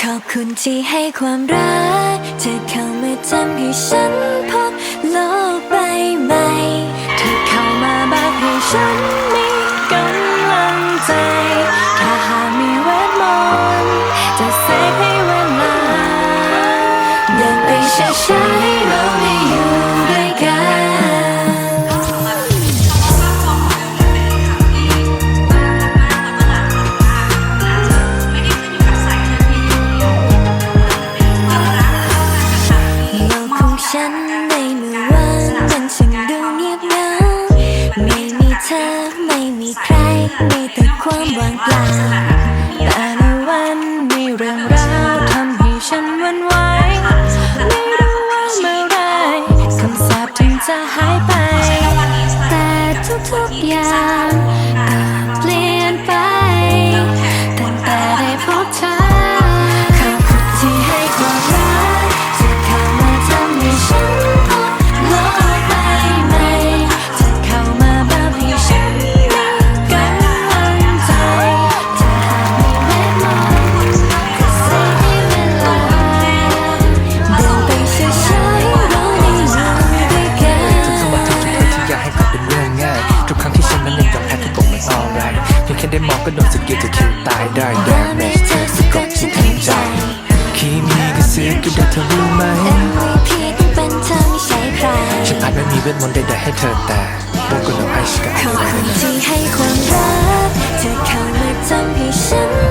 ขอบคุณที่ให้ความรักเธอเข้ามาทำให้ฉันพบโลกใบใหม่เธอเข้ามาบอกให้ฉันมีกำลังใจ ถ้าหากมีเวทมนต์จะเสกให้เวลาเดินไปช้าๆให้เราได้อยู่ ฉันในเมื่อวานมันช่างดูเงียบเหงาไม่มีเธอไม่มีใคร มีแต่ความว่างเปล่าแต่ในวันมีเรื่องราวทำให้ฉันหวันไหวไม่รู้ว่าเมื่อไรคำสาปถึงจะหายไป แต่ทุกๆอย่าง alright เพียงแค่ได้มองก็โดนสกิลจะคิวตายได้ damage เธอสะกดฉันทั้งใจคีมีก็ซื้อก็ได้เธอรู้ไหม MVP ต้องเป็นเธอไม่ใช่ใครฉันอาจไม่มีเวทมนต์ใดๆให้เธอแต่โลกก็รู้ให้ฉันขกัอบบอะไรคุณที่ให้ความรักเธอเข้ามาทำให้ฉัน